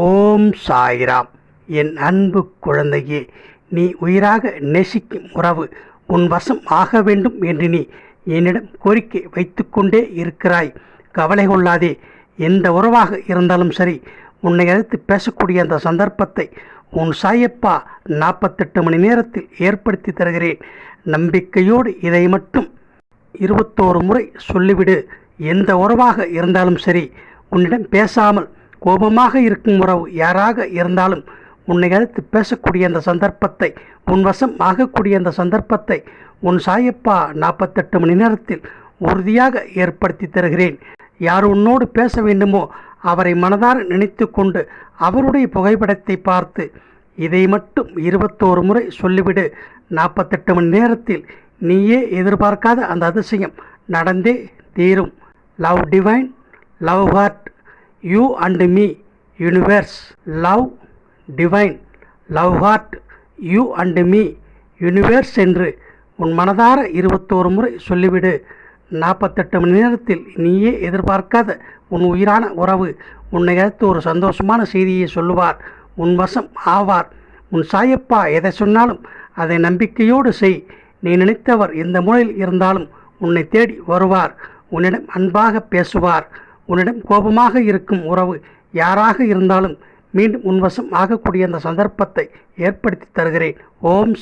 ஓம் சாய்ராம். என் அன்பு குழந்தையே நீ உயிராக நேசிக்கும் உறவு உன் வசம் ஆக வேண்டும் என்று நீ என்னிடம் கோரிக்கை வைத்துக்கொண்டே இருக்கிறாய். கவலை கொள்ளாதே எந்த உறவாக இருந்தாலும் சரி உன்னை எதிர்த்து பேசக்கூடிய அந்த சந்தர்ப்பத்தை உன் சாயப்பா நாற்பத்தெட்டு மணி நேரத்தில் ஏற்படுத்தி தருகிறேன். நம்பிக்கையோடு இதை மட்டும் இருபத்தோரு முறை சொல்லிவிடு. எந்த உறவாக இருந்தாலும் சரி உன்னிடம் பேசாமல் கோபமாக இருக்கும் உறவு யாராக இருந்தாலும் உன்னை அழைத்து பேசக்கூடிய அந்த சந்தர்ப்பத்தை உன் வசம் ஆகக்கூடிய அந்த சந்தர்ப்பத்தை உன் சாயப்பா நாற்பத்தெட்டு மணி நேரத்தில் உறுதியாக ஏற்படுத்தி தருகிறேன். யார் உன்னோடு பேச வேண்டுமோ அவரை மனதார நினைத்து கொண்டு அவருடைய புகைப்படத்தை பார்த்து இதை மட்டும் இருபத்தோரு முறை சொல்லிவிடு. நாற்பத்தெட்டு மணி நேரத்தில் நீயே எதிர்பார்க்காத அந்த அதிசயம் நடந்தே தீரும். Love divine love heart you and me universe love divine love heart you and me universe என்று உன் மனதார இருபத்தோரு முறை சொல்லிவிடு. நாற்பத்தெட்டு மணி நேரத்தில் நீயே எதிர்பார்க்காத உன் உயிரான உறவு உன்னை அடுத்து ஒரு சந்தோஷமான செய்தியை சொல்லுவார். உன் வசம் ஆவார். உன் சாயப்பா எதை சொன்னாலும் அதை நம்பிக்கையோடு செய். நீ நினைத்தவர் எந்த மூலையில் இருந்தாலும் உன்னை தேடி வருவார். உன்னிடம் அன்பாக பேசுவார். உன்னிடம் கோபமாக இருக்கும் உறவு யாராக இருந்தாலும் மீண்டும் உன்வசம் ஆகக்கூடிய அந்த சந்தர்ப்பத்தை ஏற்படுத்தி தருகிறேன். ஓம்